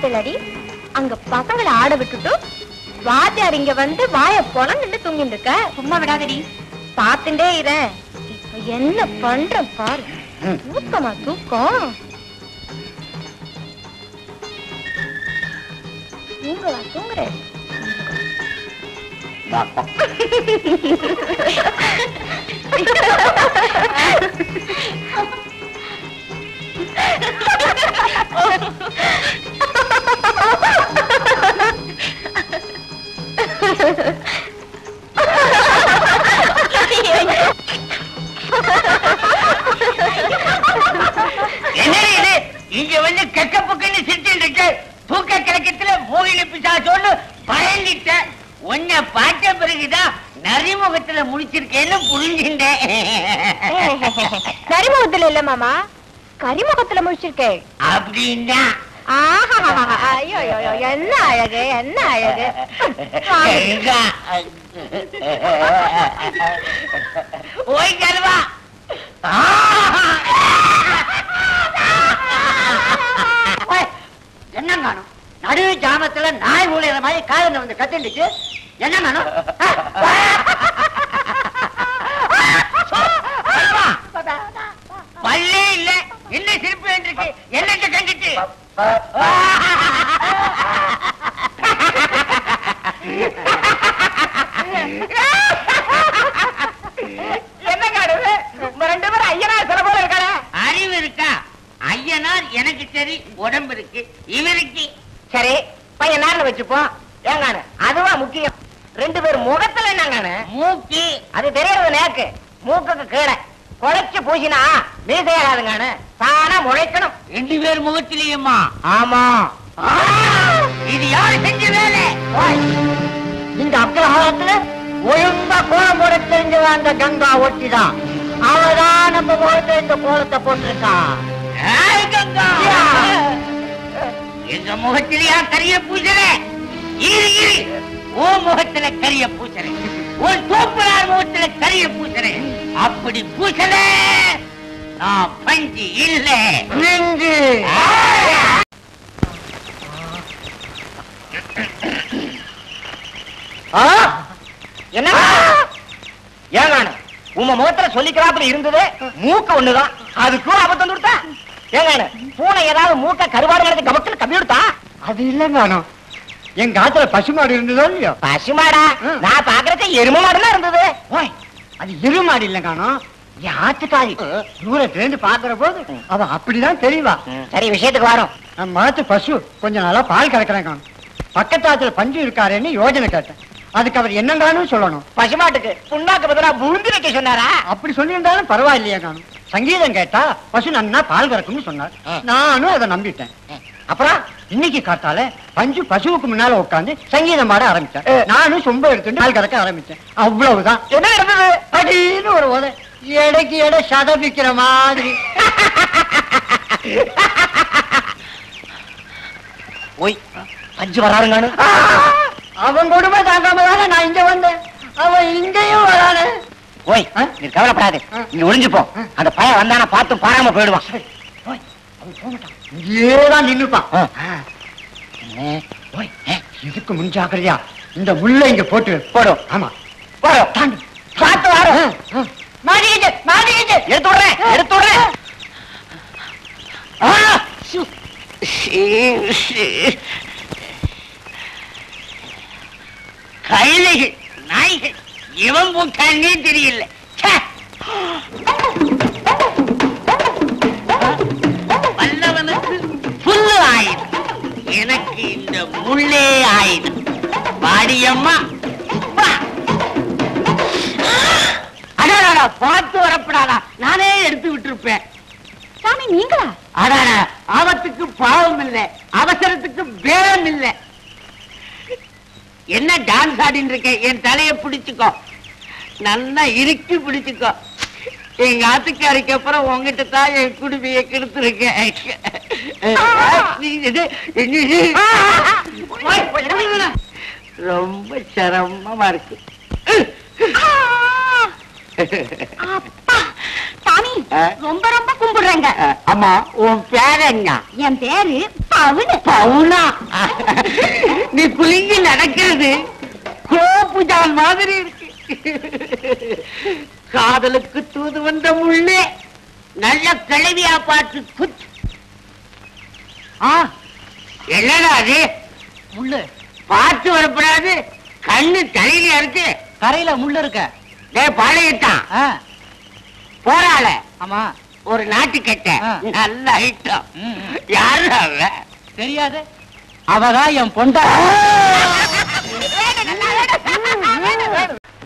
பாத்தலடி அங்க பசங்களை ஆட விட்டுட்டு வாத்தியார் இங்க வந்து வாய பொணங்கிட்டு தூங்கிட்டு இருக்க. சும்மா விடாதடி. பாத்துட்டே இரு. இப்ப என்ன பண்ற பாரு. தூக்கமா தூக்கம். தூங்குவா தூங்குறேன் என்னடி இங்க வந்து கெக்க புக்கன்னு சிரிச்சுட்டு இருக்கு தூக்க கலக்கத்துல மூகிலி பிசாசோன்னு பயந்துட்ட உன்னை பார்த்த பிறகுதான் நரிமுகத்துல முடிச்சிருக்கேன்னு புரிஞ்சுட்டேன் கரிமுகத்துல இல்ல மாமா. கரிமுகத்துல முடிச்சிருக்கேன் அப்படின்னா? ஐயோ என்ன அழகு என்ன அழகு. ஓய் கருவா என்ன காணும் நடு ஜாமத்துல நாய் ஊழியற மாதிரி காதல வந்து கத்திண்டுச்சு என்ன காணும் பல்லே இல்ல என்ன சிரிப்பு வேண்டிருக்கு என்னத்த கண்டிட்டு என்ன காடுது ரெண்டு பேரும் ஐயனார் சில போல இருக்காரு அறிவு இருக்கா ஐயனார் எனக்கு சரி உடம்பு இருக்கு இவருக்கு சரி. பையனார்னு வச்சுப்போம். ஏங்கானு அதுவா முக்கியம்? ரெண்டு பேர் முகத்துல என்னங்கானு மூக்கு. அது தெரியறது நேக்கு. மூக்குக்கு கீழே குழைச்சு பூசினா மீசையாகாதுங்கானு தானா முளைக்கணும். ரெண்டு பேர் முகத்திலேயுமா? ஆமா. இது யாரு செஞ்ச வேலை? இந்த அக்ரஹாரத்துல ஒழுங்கா கோலம் போட தெரிஞ்சவ அந்த கங்கா ஒட்டிதான். அவதான் நம்ம முகத்துல இந்த கோலத்தை போட்டிருக்கான். எங்க முகத்திலேயா கரிய பூசற இரு இரு. ஓ முகத்துல கரிய பூசற உன் தோப்பனார் முகத்துல கரிய பூசற அப்படி பூசல. நான் பஞ்சு இல்ல. நெஞ்சு. என்ன? ஏங்கானு உங்க முகத்துல சொல்லிக்கிறாப்புல இருந்தது மூக்க ஒண்ணுதான். அதுக்கும் ஆபத்து கொடுத்தா? ஏங்கானு பூனை ஏதாவது மூக்க கருவாடு கிடக்கு கமக்கல கம்மி கொடுத்தா? அது இல்லைங்கானோ எங்க ஆத்துல பசுமாடு இருந்ததோ இல்லையோ? பசுமாடா. நான் பாக்குறதுக்கு எரும மாடுலாம் இருந்தது. ஓய் அது எருமாடு இல்லைங்கானோ என் ஆத்துக்காரி. தூரத்துல இருந்து பாக்குற போது அவ அப்படிதான் தெரியவா சரி விஷயத்துக்கு வரோம். நம்ம ஆத்து பசு கொஞ்ச நாளா பால் கறக்குறேன் பக்கத்து ஆத்துல பஞ்சு இருக்காருன்னு யோஜனை கேட்டேன். அதுக்கு அவர் என்னங்கானு சொல்லணும். பசுமாட்டுக்கு புண்ணாக்கு பதிலா புழுந்து வைக்க சொன்னாரா? அப்படி சொல்லியிருந்தாலும் பரவாயில்லையா காணும் சங்கீதம் கேட்டா பசு நன்னா பால் கறக்கும்னு சொன்னார். நானும் அதை நம்பிட்டேன். அப்புறம் இன்னைக்கு காத்தால பஞ்சு பசுவுக்கு முன்னால உட்காந்து சங்கீதம் பாட ஆரம்பிச்சேன். நானும் சொம்ப எடுத்துட்டு பால் கறக்க ஆரம்பிச்சேன். அவ்வளவுதான். என்ன இருந்தது அடின்னு ஒரு உதை எடைக்கு எடை சதபிக்கிற மாதிரி. ஓய் பஞ்சு வராருங்கானு அவன் கொடுமை தாங்காம தானே நான் இங்க வந்தேன். ஓய் ஆ? நீ கவலைப்படாது. நீ ஒளிஞ்சுப்போ ஆ. அந்த பையன் வந்தானா பார்த்து பாராம போயிடுவான். இங்கேதான் நின்னுப்பான். இதுக்கு முன்ஜாக்கிரதையா? இந்த முள்ள இங்க போட்டு போடும் ஆமா. போடும் தாண்டு. பார்த்து வரும் ஆ. மாட்டிக்கிச்சு மாட்டிக்கிச்சு. எடுத்து விடுறேன் எடுத்து விடுறேன். கழுதைகள் நாய்கள் இவன் போட்டானே தெரியல. வல்லவனுக்கு புல்லு ஆயுதம். எனக்கு இந்த முள்ளே ஆயுதம். பாடியம்மா. அடாடா, பார்த்து வரப்படாதா. நானே எடுத்து விட்டிருப்பேன். சாமி நீங்க முள்ளா அடாடா ஆபத்துக்கு பாவம் இல்ல. அவசரத்துக்கு பேரம் இல்ல. என்ன டான்ஸ் ஆடின்னு இருக்க என் தலைய பிடிச்சுக்கோ. நல்லா இறுக்கி பிடிச்சுக்கோ. எங்க ஆத்துக்காரிக்கு அப்புறம் உங்ககிட்ட தான் என் குடுமையை கெடுத்திருக்கேன். ரொம்ப சிரமமா இருக்கு. சாமி? ரொம்ப ரொம்ப கும்பிடுறேங்க. அம்மா உன் பேர் என்ன? என் பேரு பவுனு பவுனா நீ குலுங்கி நடக்கிறது கோபுஜான் மாதிரி இருக்கு. காதலுக்கு தூது வந்த முள்ளே நல்ல கிளவியா பார்த்து குத்து. ஆ என்னடா அது? முள்ளு. பார்த்து வரப்படாது. கண்ணு தலையில இருக்கு. கரையில முள்ளு இருக்க. டேய் பாளையத்தான். போறாள. ஆமா. ஒரு நாட்டு கட்ட. நல்ல ஐட்டம். யாரு அவ? தெரியாது. அவதான் என் பொண்டா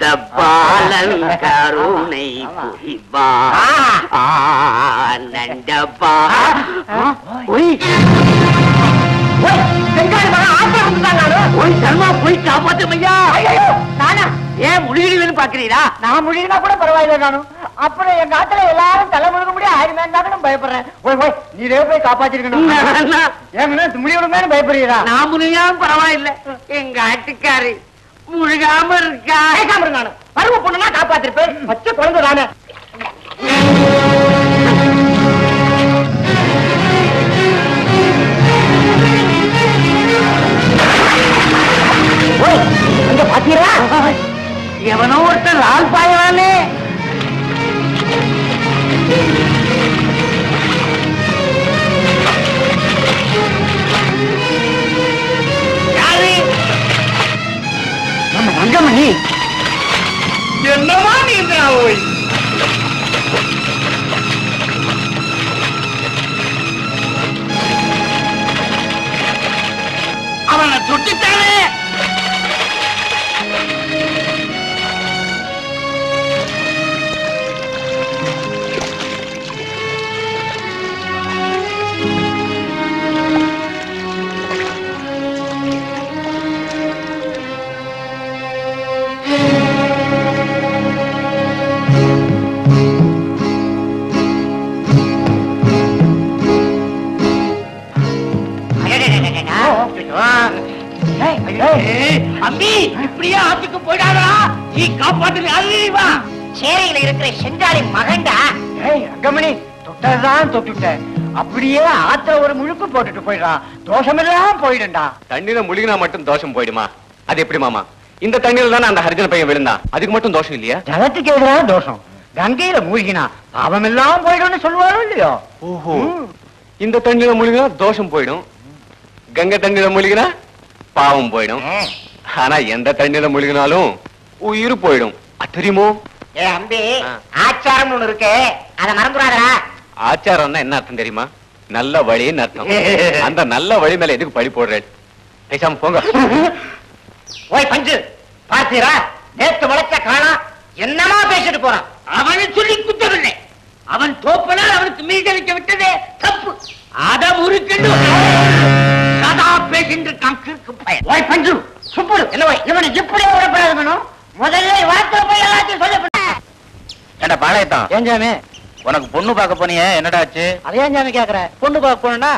பாலன் கருணை புரிவா. போய். போய். காப்பாத்து ஐயா நானா? ஏன் முழுகிடுவேன்னு பாக்குறீரா நான் முழுகினா கூட பரவாயில்ல நானும் அப்புறம் எங்க ஆத்துல எல்லாரும் தலை முழுக முடியும் ஆயிரம் தான் பயப்படுறேன். ஓய் ஓய் நீரே போய் காப்பாத்திருக்கணும். ஏங்க முடியணுமே பயப்படுறீரா? நான் முழுகாம பரவாயில்ல. எங்க ஆட்டுக்காரு முழுகாம இருக்கா கேட்காம இருங்க நானு பருவ பொண்ணுனா காப்பாத்திருப்பேன் பச்சை குழந்தை தானே. எவனோ ஒருத்தன் ஆள் பாயவானே. அவனை சுட்டுட்டானே நீ காப்பாத்து அறிவா சேரையில இருக்கிற செஞ்சாலி மகன்டா? ஏய் அங்கமணி தொட்டதுதான் தொட்டுட்டேன் அப்படியே ஆத்துல ஒரு முழுக்கு போட்டுட்டு போயிடுறான் தோஷமெல்லாம் போயிடும்டா. தண்ணீர முழுகினா மட்டும் தோஷம் போயிடுமா? அது எப்படி மாமா? இந்த தண்ணீர்ல தானே அந்த ஹரிஜன பையன் விழுந்தான் அதுக்கு மட்டும் தோஷம் இல்லையா? ஜலத்துக்கு எதிரான தோஷம். கங்கையில மூழ்கினா பாவம் எல்லாம் போயிடும்னு சொல்லுவாரோ இல்லையோ? ஓஹோ. இந்த தண்ணீர முழுகினா தோஷம் போயிடும். கங்கை தண்ணீர முழுகினா பாவம் போயிடும். ஆனா எந்த தண்ணீர முழுகினாலும் உயிர் போயிடும். தெரியுமோ? ஏ அம்பி. ஆச்சாரம் ஒண்ணு இருக்கு. அத மறந்துடாதடா. ஆச்சாரம்னா என்ன அர்த்தம் தெரியுமா? நல்ல வழின்னு அர்த்தம். அந்த நல்ல வழி மேல எதுக்கு பழி போடுறேன் பேசாம போங்க. ஓய் பஞ்சு. பார்த்தீரா? நேத்து முளைச்ச காணா என்னமா பேசிட்டு போறான். அவனை சொல்லி குத்தவில்லை. அவன் தோப்பனால் அவனுக்கு மீத வைக்க விட்டதே தப்பு. அத முறுக்கெண்டு சதா பேசிட்டு இருக்கான் கிறுக்கு பையன் ஓய் பஞ்சு சுப்புடு என்ன இவனை இப்படியே விடப்படாது முதல்ல வார்த்தை போய் எல்லாத்தையும் சொல்லப்பட்ட ஏண்டா பாளையத்தான் ஏன் சாமி? உனக்கு பொண்ணு பார்க்க போனியே என்னடா ஆச்சு? அதை சாமி கேக்குற? பொண்ணு பார்க்க போனா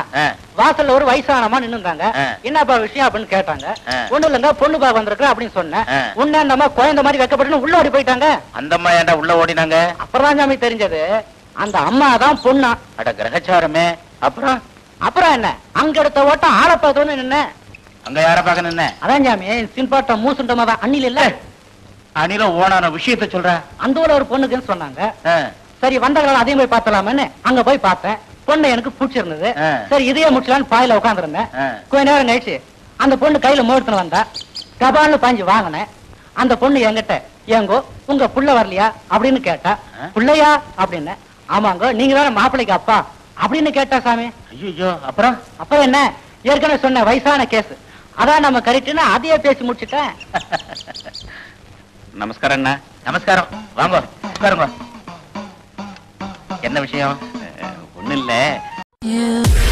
வாசல்ல ஒரு வயசானமா நின்னுந்தாங்க. என்னப்பா விஷயம் அப்படின்னு கேட்டாங்க. ஒண்ணு இல்லங்க பொண்ணு பார்க்க வந்திருக்கேன் அப்படின்னு சொன்னேன். உன்ன அந்த அம்மா குழந்தை மாதிரி வைக்கப்பட்டு உள்ள ஓடி போயிட்டாங்க. அந்த அம்மா ஏன்டா உள்ள ஓடினாங்க? அப்புறம் தான் சாமி தெரிஞ்சது. அந்த அம்மா தான் பொண்ணா. அட கிரகச்சாரமே. அப்புறம்? அப்புறம் என்ன? அங்க எடுத்த ஓட்டம் ஆளை பார்த்தோன்னு நின்ன அங்க யார பார்க்க நின்ன? அதான் சாமி சின்பாட்டம் மூசுண்டமா தான். அண்ணில இல்ல. அணில ஓனான விஷயத்த சொல்ற? அந்த ஊர்ல ஒரு பொண்ணுக்குன்னு சொன்னாங்க. சரி வந்தவங்கள அதையும் போய் பார்த்தலாமேன்னு அங்க போய் பார்த்தேன். பொண்ணு எனக்கு பிடிச்சிருந்தது. சரி இதையே முடிச்சலான்னு பாயில உட்காந்துருந்தேன். கொஞ்ச நேரம் கழிச்சு அந்த பொண்ணு கையில மோடுத்துன்னு வந்தா கபால்னு பாஞ்சு வாங்கினேன். அந்த பொண்ணு என்கிட்ட ஏங்கோ உங்க புள்ள வரலையா அப்படின்னு கேட்டா. புள்ளையா? அப்படின்னு. ஆமாங்க நீங்க தானே மாப்பிள்ளைக்கு அப்பா. அப்படின்னு கேட்டா சாமி. ஐயோ அப்புறம்? அப்புறம் என்ன? ஏற்கனவே சொன்ன வயசான கேஸ். அதான் நம்ம கரெக்டுன்னு அதையே பேசி முடிச்சுட்டேன். நமஸ்காரம் அண்ணா நமஸ்காரம் வாங்க உட்காருங்க என்ன விஷயம் ஒண்ணு இல்ல Yeah.